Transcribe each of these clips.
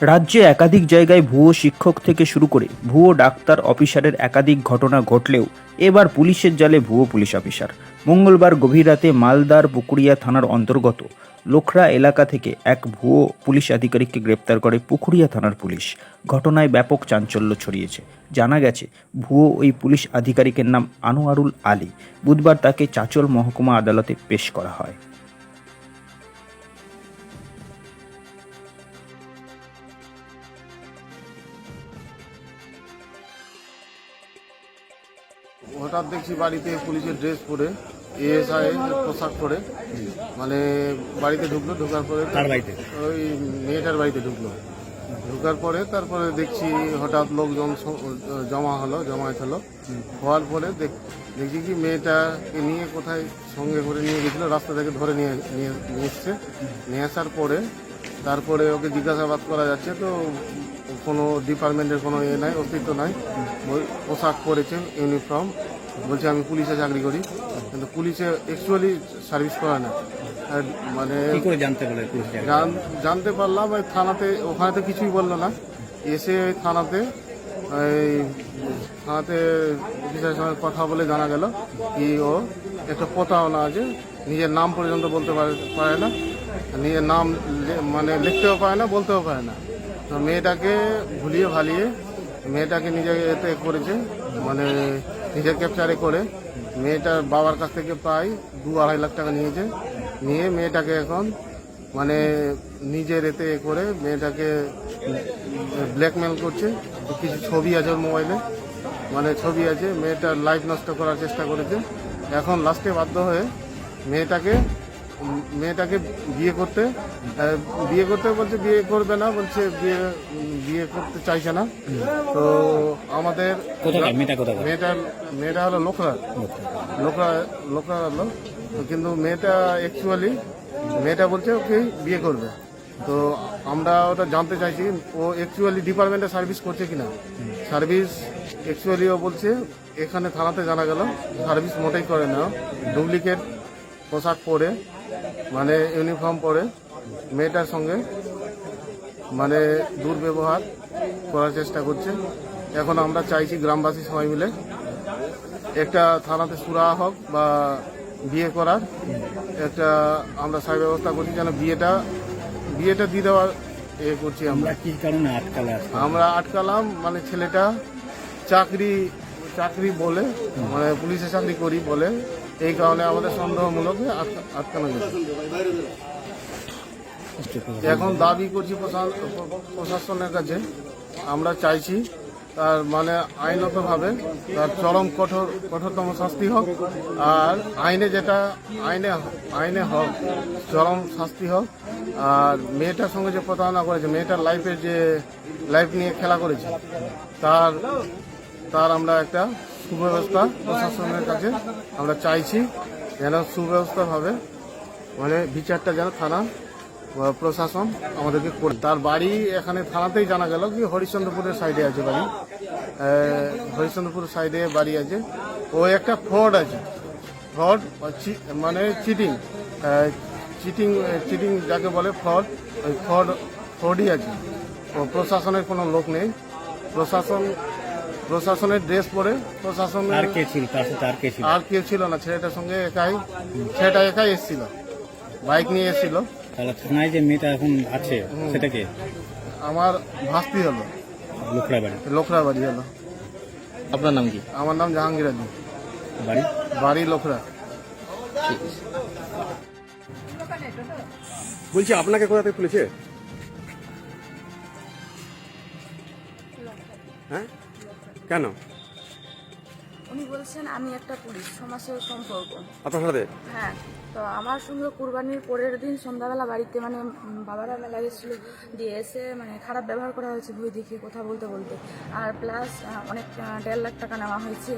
রাজ্যে একাধিক জায়গায় ভুয়ো শিক্ষক থেকে শুরু করে ভুয়ো ডাক্তার, অফিসারের একাধিক ঘটনা ঘটলেও এবার পুলিশের জালে ভুয়ো পুলিশ অফিসার। মঙ্গলবার গভীর রাতে মালদার পুকুরিয়া থানার অন্তর্গত লোখরা এলাকা থেকে এক ভুয়ো পুলিশ আধিকারিককে গ্রেপ্তার করে পুকুরিয়া থানার পুলিশ। ঘটনায় ব্যাপক চাঞ্চল্য ছড়িয়েছে। জানা গেছে, ভুয়ো ওই পুলিশ আধিকারিকের নাম আনোয়ারুল আলী। বুধবার তাকে চাচল মহকুমা আদালতে পেশ করা হয়। হঠাৎ দেখছি বাড়িতে পুলিশের ড্রেস পরে এএসআই পোশাক পরে মানে বাড়িতে ঢুকলো ঢোকার পরে ওই মেয়েটার বাড়িতে ঢুকলো। ঢোকার পরে তারপরে দেখছি হঠাৎ লোকজন জমা হলো, জমায়েত হলো। হওয়ার পরে দেখ- দেখছি কি মেয়েটাকে নিয়ে কোথায় সঙ্গে করে নিয়ে গেছিল, রাস্তা থেকে ধরে নিয়ে নিয়ে এসছে। নিয়ে আসার পরে তারপরে ওকে জিজ্ঞাসাবাদ করা যাচ্ছে তো কোনো ডিপার্টমেন্টের কোনো ইয়ে নাই, অস্তিত্ব নাই। পোশাক পরেছে, ইউনিফর্ম। বলছে আমি পুলিশে চাকরি করি। কিন্তু পুলিশে অ্যাকচুয়ালি সার্ভিস করে না। মানে কি করে জানতে? জান- জানতে পারলাম ওই থানাতে ওখানে তো কিছুই বলল না এসে ওই থানাতে ওই থানাতে অফিসারের সঙ্গে কথা বলে জানা গেল কি ও একটা প্রতারণা আছে নিজের নাম পর্যন্ত বলতে পারে পারে না নিজের নাম মানে লিখতেও পারে না বলতেও পারে না তো মেয়েটাকে ভুলিয়ে ভালিয়ে মেয়েটাকে নিজে এতে করেছে মানে নিজের ক্যাপচারে করে মেয়েটার বাবার কাছ থেকে প্রায় দু আড়াই লাখ টাকা নিয়েছে নিয়ে মেয়েটাকে এখন মানে নিজের এতে করে মেয়েটাকে ব্ল্যাকমেল করছে। কিছু ছবি আছে ওর মোবাইলে। মানে ছবি আছে, মেয়েটার লাইফ নষ্ট করার চেষ্টা করেছে। এখন লাস্টে বাধ্য হয়ে মেয়েটাকে মেয়েটাকে বিয়ে করতে বিয়ে করতে বলছে বিয়ে করবে না বলছে বিয়ে বিয়ে করতে চাইছে না। তো আমাদের মেয়েটা মেয়েটা হলো লোকরা। লোকরা লোকরা হলো। তো কিন্তু মেয়েটা অ্যাকচুয়ালি মেয়েটা বলছে ওকে বিয়ে করবে। তো আমরা ওটা জানতে চাইছি ও অ্যাকচুয়ালি ডিপার্টমেন্টে সার্ভিস করছে কিনা? সার্ভিস অ্যাকচুয়ালি ও বলছে এখানে থানাতে জানা গেল সার্ভিস মোটেই করে না। ডুপ্লিকেট পোশাক পরে মানে ইউনিফর্ম পরে মেয়েটার সঙ্গে মানে দুর্ব্যবহার করার চেষ্টা করছে। এখন আমরা চাইছি গ্রামবাসী সবাই মিলে একটা থানাতে সুরা হোক বা বিয়ে করার একটা আমরা সাই ব্যবস্থা করছি যেন বিয়েটা বিয়েটা দিয়ে দেওয়ার এ করছি আমরা কি কারণে আটকালে আজকে? আমরা আটকালাম মানে ছেলেটা চাকরি চাকরি বলে মানে পুলিশে চাকরি করি বলে এই কারণে আমাদের সন্দেহমূলক আটকা- আটকানো এখন দাবি করছি প্রশা- প্রশাসনের কাছে, আমরা চাইছি তার মানে আইনতভাবে তার চরম কঠোর কঠোরতম শাস্তি হোক, আর আইনে যেটা আইনে আইনে হোক, চরম শাস্তি হোক, আর মেয়েটার সঙ্গে যে প্রতারণা করেছে, মেয়েটার লাইফের যে লাইফ নিয়ে খেলা করেছে, তার তার আমরা একটা সুব্যবস্থা প্রশাসনের কাছে আমরা চাইছি যেন সুব্যবস্থাভাবে মানে বিচারটা যেন থানা প্রশাসন আমাদেরকে করে। তার বাড়ি এখানে থানাতেই জানা গেল কি হরিশ্চন্দ্রপুরের সাইডে আছে বাড়ি। হরিশ্চন্দ্রপুর সাইডে বাড়ি আছে। ও একটা ফ্রড আছে। ফ্রড মানে চিটিং। চিটিং চিটিং যাকে বলে ফ্রড, ওই ফ্রড, ফ্রডই আছে। প্রশাসনের কোনো লোক নেই। প্রশাসন প্রশাসনের ড্রেস পরে প্রশাসনের আর কে ছিল? তার সাথে আর কে ছিল? আর কেউ ছিল না ছেলেটার সঙ্গে একাই ছেলেটা একাই এসেছিল বাইক নিয়ে এসেছিল। তাহলে থানায় যে মেয়েটা এখন আছে সেটা কে? আমার ভাস্তি হলো। লোকরা বাড়ি। বাড়ি হলো। আপনার নাম কি? আমার নাম জাহাঙ্গীর আলী। বাড়ি? বাড়ি লোখরা। বলছি আপনাকে কোথা থেকে তুলেছে? হ্যাঁ? কেন উনি বলছেন আমি একটা পুলিশ সমাজের সম্পর্ক আপনার সাথে? হ্যাঁ তো আমার সঙ্গে কুরবানির পরের দিন সন্ধ্যাবেলা বাড়িতে মানে বাবারা মেলা গেছিল দিয়ে এসে মানে খারাপ ব্যবহার করা হয়েছে ভয় দেখিয়ে কথা বলতে বলতে। আর প্লাস অনেক দেড় লাখ টাকা নেওয়া হয়েছে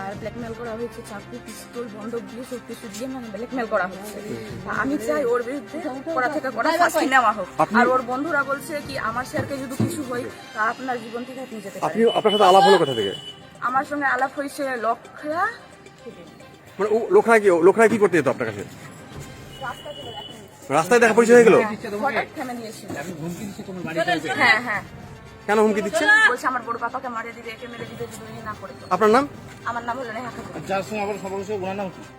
আর ব্ল্যাকমেল করা হয়েছে চাকরি পিস্তল বন্ধক দিয়ে সব কিছু দিয়ে মানে ব্ল্যাকমেল করা হয়েছে। আমি চাই ওর বিরুদ্ধে করা থেকে করা শাস্তি নেওয়া হোক। আর ওর বন্ধুরা বলছে কি আমার স্যারকে যদি কিছু হয় তা আপনার জীবন থেকে আপনি যেতে আপনি আপনার সাথে আলাপ হলো কোথা থেকে? আমার সঙ্গে আলাপ হয়েছে লক্ষা মানে ও লোকরা কি লোকরা কি করতে যেত আপনার কাছে? রাস্তায় দেখা পরিচয় হয়ে গেল? হঠাৎ থেমে দিয়েছিল হ্যাঁ হ্যাঁ। কেন হুমকি দিচ্ছে বলছে আমার বড় পাপাকে মারিয়ে দিবে একে মেরে দিবে যদি না করে আপনার নাম? আমার নাম হলো নেহা খাতুন। যার সঙ্গে আবার সবার ওনার নাম কি?